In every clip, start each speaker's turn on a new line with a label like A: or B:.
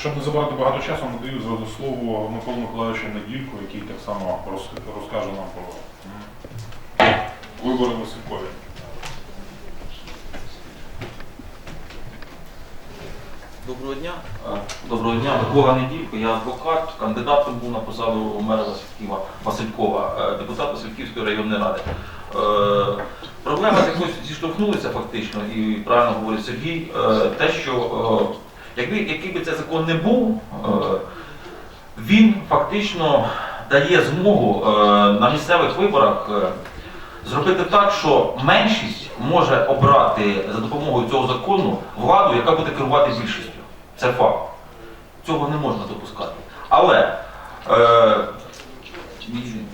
A: Щоб не забирати багато часу, надаю зразу слово Миколу Миколаївичу Недільку, який так само розкаже нам про вибори в.
B: Доброго дня. Е, Доброго дня. Микола Неділько, я адвокат, кандидатом був на посаду мера Василькова, Василькова, е, депутат Васильківської районної ради. Е, Проблема, з якою зіштовхнулися фактично, і правильно говорить Сергій, те, що якби, який би цей закон не був, е, він фактично дає змогу е, на місцевих виборах е, зробити так, що меншість може обрати за допомогою цього закону владу, яка буде керувати більшістю. Це факт. Цього не можна допускати. Але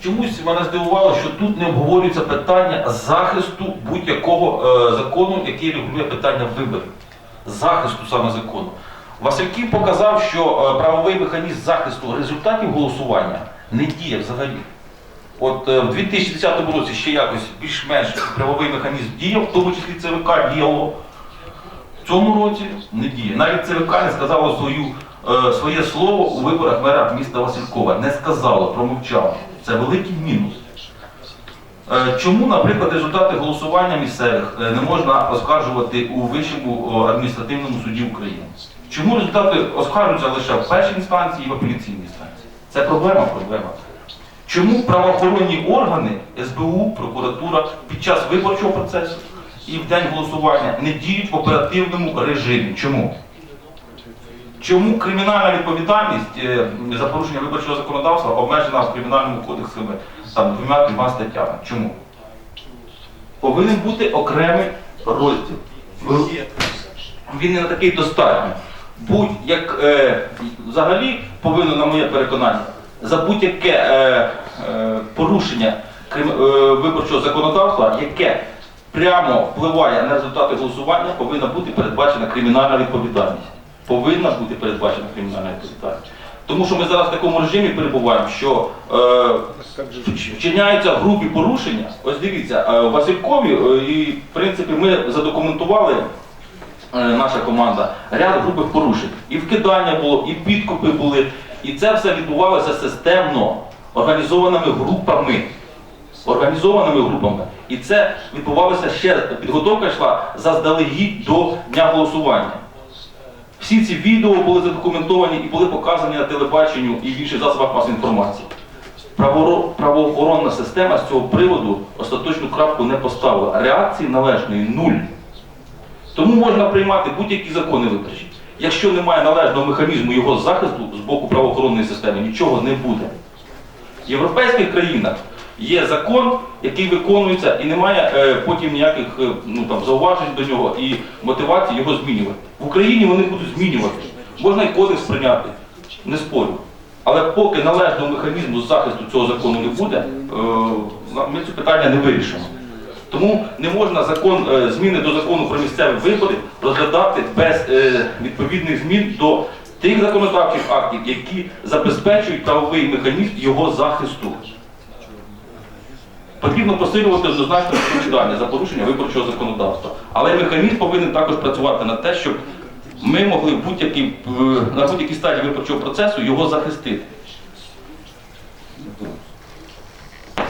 B: чомусь мене здивувало, що тут не обговорюється питання захисту будь-якого закону, який регулює питання виборів. Захисту саме закону. Васильків показав, що е, правовий механізм захисту результатів голосування не діє взагалі. От е, в 2010 році ще якось більш-менш правовий механізм діяв, в тому числі ЦВК діяло. В цьому році не діє. Навіть ЦВК не сказало свою, е, своє слово у виборах мера міста Василькова. Не сказало, промовчало. Це великий мінус. Чому, наприклад, результати голосування місцевих не можна оскаржувати у Вищому адміністративному суді України? Чому результати оскаржуються лише в першій інстанції і в апеляційній інстанції? Це проблема, проблема. Чому правоохоронні органи, СБУ, прокуратура під час виборчого процесу і в день голосування не діють в оперативному режимі? Чому? Чому кримінальна відповідальність е, за порушення виборчого законодавства обмежена в кримінальному кодексі там, двома трьома статтями? Чому? Повинен бути окремий розділ. Він не такий достатній. Будь-як е, взагалі повинно, на моє переконання, за будь-яке е, е, порушення крим- е, виборчого законодавства, яке прямо впливає на результати голосування, повинна бути передбачена кримінальна відповідальність. Повинна бути передбачена кримінальна відповідальність. Тому що ми зараз в такому режимі перебуваємо, що е, вчиняються групі порушення. Ось дивіться, е, Василькові, е, і в принципі ми задокументували наша команда ряд грубих порушень. І вкидання було, і підкупи були. І це все відбувалося системно, організованими групами. Організованими групами. І це відбувалося ще. Підготовка йшла заздалегідь до дня голосування. Всі ці відео були задокументовані і були показані на телебаченню і в інших засобах масової інформації. Правоохоронна система з цього приводу остаточну крапку не поставила. Реакції належної нуль. Тому можна приймати будь-які закони виборчі. Якщо немає належного механізму його захисту з боку правоохоронної системи, нічого не буде. В європейських країнах є закон, який виконується, і немає е, потім ніяких е, ну, там, зауважень до нього і мотивації його змінювати. В Україні вони будуть змінювати. Можна і кодекс прийняти, не спорю. Але поки належного механізму захисту цього закону не буде, е, ми це питання не вирішимо. Тому не можна закон, е, зміни до закону про місцеві вибори розглядати без е, відповідних змін до тих законодавчих актів, які забезпечують правовий механізм його захисту. Потрібно посилювати однозначно відповідальність за порушення виборчого законодавства. Але механізм повинен також працювати на те, щоб ми могли е, на будь-якій стадії виборчого процесу його захистити.